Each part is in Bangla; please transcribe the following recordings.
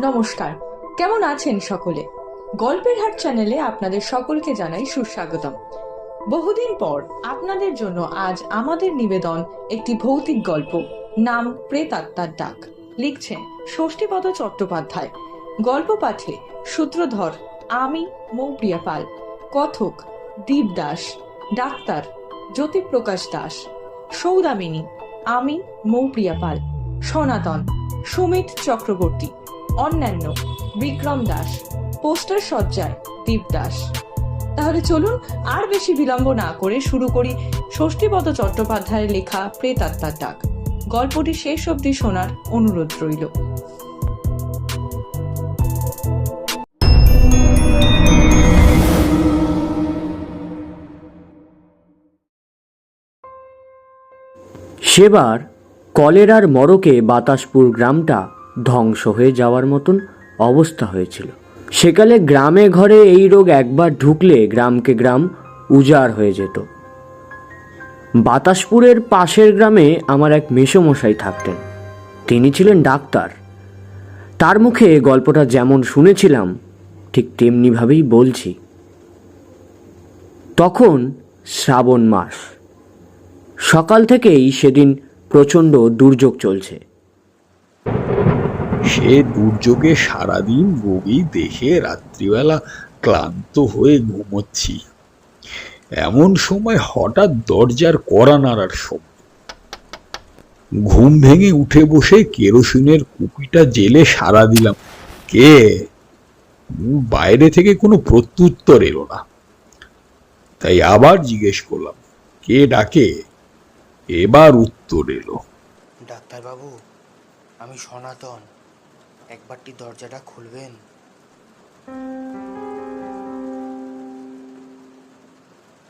নমস্কার। কেমন আছেন সকলে? গল্পের হাট চ্যানেলে আপনাদের সকলকে জানাই সুস্বাগতম। বহুদিন পর আপনাদের জন্য আজ আমাদের নিবেদন একটি ভৌতিক গল্প, নাম প্রেতাত্মার ডাক। লিখছেন ষষ্ঠীপদ চট্টোপাধ্যায়। গল্প পাঠে সূত্রধর আমি মৌপ্রিয়া পাল, কথক দীপ দাস ডাক্তার জ্যোতিপ্রকাশ দাস, সৌদামিনী আমি মৌপ্রিয়া পাল, সনাতন সুমিত চক্রবর্তী। অন্যান্য। বিক্রম দাস। পোস্টার সজ্জায় দীপ দাস। তাহলে চলুন আর বেশি বিলম্ব না করে শুরু করি ষষ্ঠীপদ চট্টোপাধ্যায়ের লেখা প্রেতাত্মার ডাক। গল্পটি শেষ অবধি শোনার অনুরোধ রইল। সেবার কলেরার মরকে বাতাসপুর গ্রামটা ধ্বংস হয়ে যাওয়ার মতন অবস্থা হয়েছিল। সেকালে গ্রামে ঘরে এই রোগ একবার ঢুকলে গ্রামকে গ্রাম উজাড় হয়ে যেত। বাতাসপুরের পাশের গ্রামে আমার এক মেসোমশাই থাকতেন। তিনি ছিলেন ডাক্তার। তার মুখে গল্পটা যেমন শুনেছিলাম, ঠিক তেমনিভাবেই বলছি। তখন শ্রাবণ মাস। সকাল থেকেই সেদিন প্রচণ্ড দুর্যোগ চলছে। সে দুর্যোগে সারাদিন রোগী দেখে রাত্রিবেলা ক্লান্ত হয়ে ঘুমোচ্ছি। এমন সময় হঠাৎ দরজার কড়া নাড়ার শব্দ। ঘুম ভেঙে উঠে বসে কেরোসিনের কুপিটা জেলে সারা দিলাম। কে? বাইরে থেকে কোনো প্রত্যুত্তর এলো না। তাই আবার জিজ্ঞেস করলাম, কে ডাকে? এবার উত্তর এলো। ডাক্তারবাবু, আমি সনাতন। একবারটি দরজাটা খুলবেন।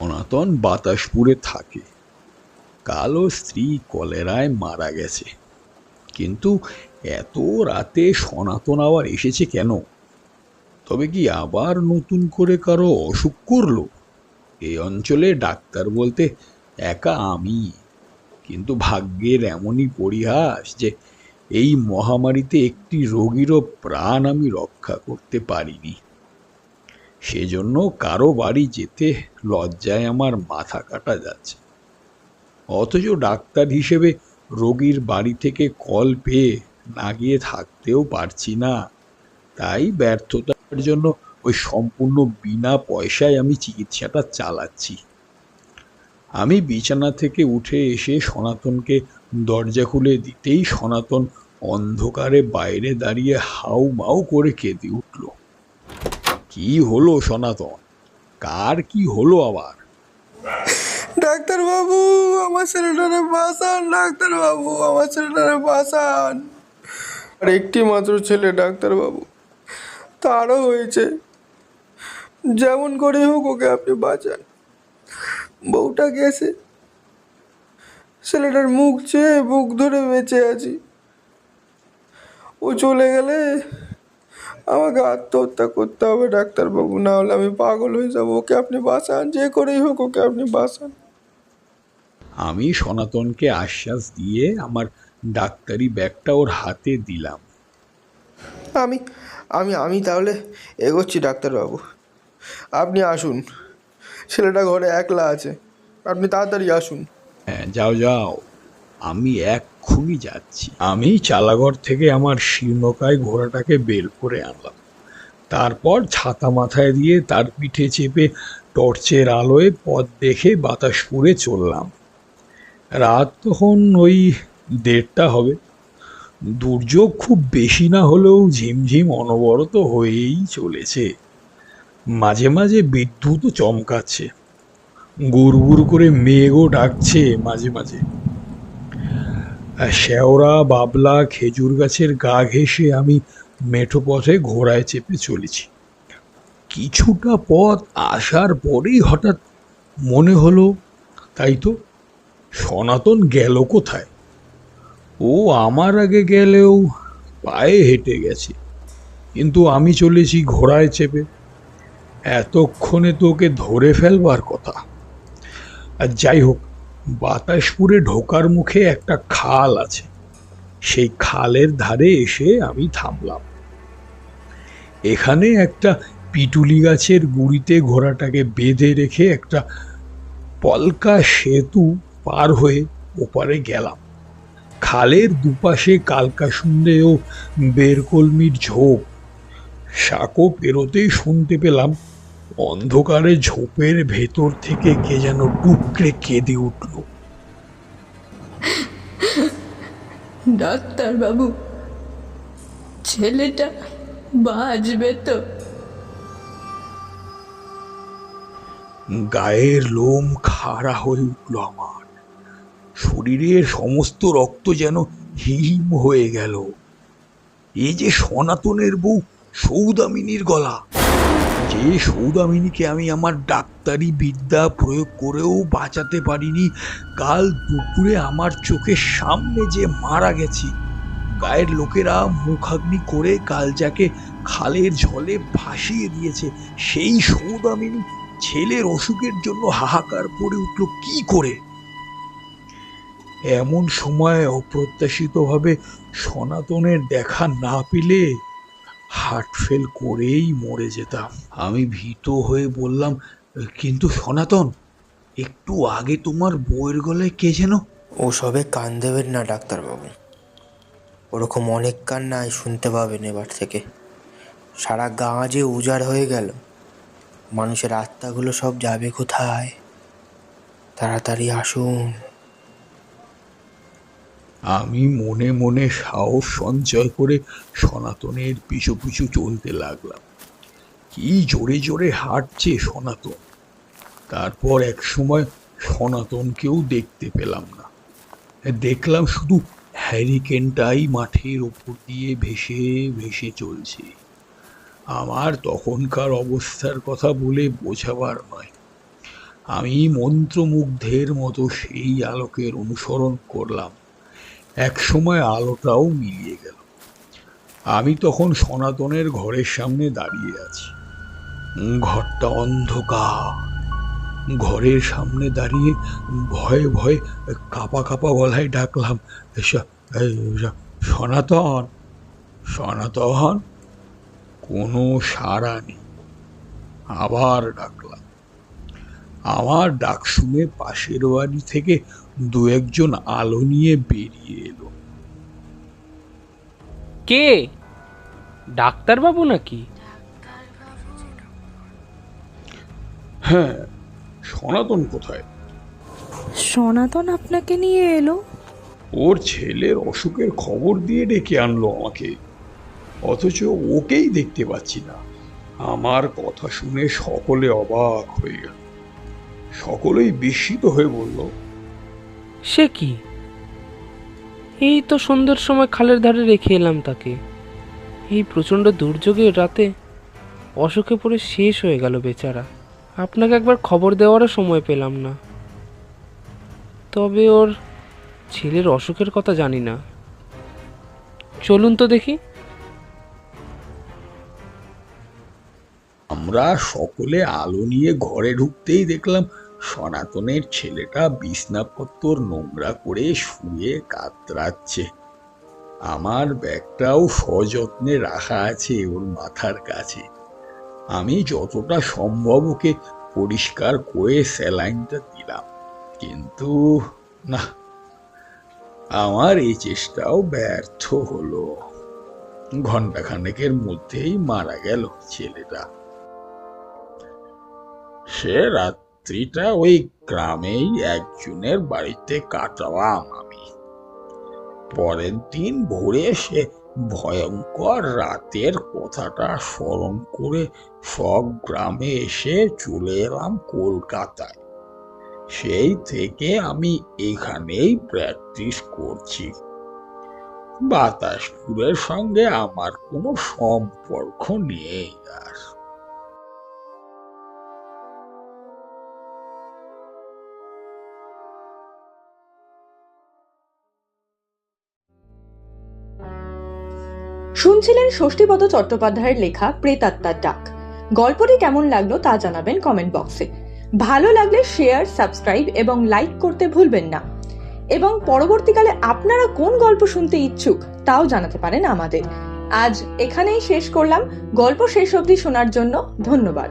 সনাতন বাতাসপুরে থাকে। কালো স্ত্রী কলেরায় মারা গেছে। কিন্তু এত রাতে সনাতন আবার এসেছে কেন? তবে কি আবার নতুন করে কারও অসুখ করল? এই অঞ্চলে ডাক্তার বলতে একা আমি। কিন্তু ভাগ্যের এমনই পরিহাস যে এই মহামারীতে একটি রোগীরও প্রাণ আমি রক্ষা করতে পারিনি। সেজন্য কারও বাড়ি যেতে লজ্জায় আমার মাথা কাটা যাচ্ছে। অথচ ডাক্তার হিসেবে রোগীর বাড়ি থেকে কল পেয়ে না গিয়ে থাকতেও পারছি না। তাই ব্যর্থতার জন্য ওই সম্পূর্ণ বিনা পয়সায় আমি চিকিৎসাটা চালাচ্ছি। আমি বিছানা থেকে উঠে এসে সনাতনকে দরজা খুলে দিতেই সনাতন অন্ধকারে বাইরে দাঁড়িয়ে হাউ মাউ করে কেঁদে উঠল। কি হলো সনাতন? কার কি হলো আবার? ডাক্তারবাবু, আমার ছেলেটারে বাঁচান, ডাক্তারবাবু, আমার ছেলেটারে বাঁচান। আর একটি মাত্র ছেলে, ডাক্তারবাবু, তারও হয়েছে। যেমন করে হোক ওকে আপনি বাঁচান। বউটা গেছে। ছেলেটার মুখ চেয়ে বুক ধরে বেঁচে আছি। ও চলে গেলে আমাকে আত্মহত্যা করতে হবে ডাক্তারবাবু না হলে আমি পাগল হয়ে যাব। ওকে আপনি বাঁচান যে করেই হোক ওকে আপনি বাঁচান। আমি সনাতনকে আশ্বাস দিয়ে আমার ডাক্তারি ব্যাগটা ওর হাতে দিলাম। আমি আমি আমি তাহলে এগোচ্ছি ডাক্তারবাবু। আপনি আসুন ছেলেটা ঘরে একলা আছে। আপনি তাড়াতাড়ি আসুন। হ্যাঁ যাও যাও। আমি এক্ষুনি যাচ্ছি। আমি চালাঘর থেকে আমার শীর্ণকায় ঘোড়াটাকে বের করে আনলাম। তারপর ছাতা মাথায় দিয়ে তার পিঠে চেপে টর্চের আলোয় পথ দেখে বাতাস বাতাসপুরে চললাম। রাত তখন ওই দেড়টা হবে। দুর্যোগ খুব বেশি না হলেও ঝিমঝিম অনবরত হয়েই চলেছে। মাঝে মাঝে বিদ্যুৎও চমকাচ্ছে। গুড়গুড় করে মেঘও ডাকছে মাঝে মাঝে। শেওড়া, বাবলা, খেজুর গাছের গা ঘেঁষে আমি মেঠো পথে ঘোড়ায় চেপে চলেছি। কিছুটা পথ আসার পরেই হঠাৎ মনে হলো, তাই তো, সনাতন গেল কোথায়? ও আমার আগে গেলেও পায়ে হেঁটে গেছে, কিন্তু আমি চলেছি ঘোড়ায় চেপে। এতক্ষণে তো ওকে ধরে ফেলবার কথা। আর যাই হোক, বাতাসপুরে ঢোকার মুখে একটা খাল আছে। সেই খালের ধারে এসে আমি থামলাম। এখানে একটা পিটুলি গাছের গুড়িতে ঘোড়াটাকে বেঁধে রেখে একটা পলকা সেতু পার হয়ে ওপারে গেলাম। খালের দুপাশে কালকাসুন্দে ও বেরকলমির ঝোপ। সাঁকো পেরোতেই শুনতে পেলাম অন্ধকারে ঝোপের ভেতর থেকে কে যেন টুকরে কেঁদে উঠল। ডাক্তার বাবু ছেলেটা বাঁচবে তো। গায়ের লোম খাড়া হয়ে উঠল আমার। শরীরের সমস্ত রক্ত যেন হিম হয়ে গেল। এই যে সনাতনের বউ সৌদামিনীর গলা। যে সৌদামিনীকে আমি আমার ডাক্তারি বিদ্যা প্রয়োগ করেও বাঁচাতে পারিনি, কাল দুপুরে আমার চোখের সামনে যে মারা গেছি, গায়ের লোকেরা মুখাগ্নি করে কাল যাকে খালের জলে ভাসিয়ে দিয়েছে, সেই সৌদামিনী ছেলের অসুখের জন্য হাহাকার পড়ে উঠল কি করে? এমন সময় অপ্রত্যাশিতভাবে সনাতনের দেখা না পেলে হার্ট ফেল করেই মরে যেতাম। আমি ভীত হয়ে বললাম, কিন্তু সনাতন, একটু আগে তোমার বউয়ের গলায় কে যেন ওসবে কান দেবেন না, ডাক্তারবাবু। ওরকম অনেক কান্নায় শুনতে পাবেন এবার থেকে। সারা গা যে উজাড় হয়ে গেল, মানুষের আত্মাগুলো সব যাবে কোথায়? তাড়াতাড়ি আসুন। আমি মনে মনে সাহস সঞ্চয় করে সনাতনের পিছু পিছু চলতে লাগলাম। কি জোরে জোরে হাঁটছে সনাতন। তারপর এক সময় সনাতনকেও দেখতে পেলাম না। দেখলাম শুধু হ্যারিকেনটাই মাঠের ওপর দিয়ে ভেসে ভেসে চলছে। আমার তখনকার অবস্থার কথা বলে বোঝাবার নয়। আমি মন্ত্রমুগ্ধের মতো সেই আলোকের অনুসরণ করলাম। এক সময় আলোটাও মিলিয়ে গেল। আমি তখন সনাতনের ঘরের সামনে দাঁড়িয়ে আছি। ঘরটা অন্ধকার। ঘরের সামনে দাঁড়িয়ে ভয়ে ভয়ে কাপা কাপা গলায় ডাকলাম "স- এই, স- সনাতন সনাতন কোনো সাড়া নেই। আবার ডাকলাম। আমার ডাক শুনে পাশের বাড়ি থেকে দু একজন আলো নিয়ে বেরিয়ে কে? ডাক্তারবাবু নাকি? হ্যাঁ সনাতন কোথায়? সনাতন আপনাকে নিয়ে এলো? ওর ছেলের অসুখের খবর দিয়ে ডেকে আনলো আমাকে। অথচ ওকেই দেখতে পাচ্ছি না। আমার কথা শুনে সকলে অবাক হয়ে গেল। সকলেই বিস্মিত হয়ে বলল সে কি? এই তো সন্ধ্যের সময় খালের ধারে রেখে এলাম তাকে। এই প্রচণ্ড দুর্যোগের রাতে অসুখে পড়ে শেষ হয়ে গেল বেচারা। আপনাকে একবার খবর দেওয়ারও সময় পেলাম না। তবে ওর ছেলের অসুখের কথা জানি না। চলুন তো দেখি। আমরা সকলে আলো নিয়ে ঘরে ঢুকতেই দেখলাম সনাতনের ছেলেটা বিছনাপত্তর নোংরা করে শুয়ে কাতরাচ্ছে। আমার ব্যাগটাও সযত্নে রাখা আছে ওর মাথার কাছে। আমি যতটা সম্ভব ওকে পরিষ্কার করে স্যালাইনটা দিলাম। কিন্তু না, আমার এই চেষ্টাও ব্যর্থ হলো। ঘন্টাখানেকের মধ্যেই মারা গেল ছেলেটা। সে রাত্রিটা ওই গ্রামেই একজনের বাড়িতে কাটালাম আমি। পরের দিন ভোরে সে ভয়ঙ্কর রাতের কথাটা স্মরণ করে সব গ্রামে এসে চলে এলাম কলকাতায়। সেই থেকে আমি এখানেই প্র্যাকটিস করছি। বাতাসপুরের সঙ্গে আমার কোনো সম্পর্ক নেই আর। শুনছিলেন ষষ্ঠীপদ চট্টোপাধ্যায়ের লেখা প্রেতাত্মার ডাক। গল্পটি কেমন লাগল তা জানাবেন কমেন্ট বক্সে। ভালো লাগলে শেয়ার, সাবস্ক্রাইব এবং লাইক করতে ভুলবেন না। এবং পরবর্তীকালে আপনারা কোন গল্প শুনতে ইচ্ছুক তাও জানাতে পারেন আমাদের। আজ এখানেই শেষ করলাম। গল্প শেষ অবধি শোনার জন্য ধন্যবাদ।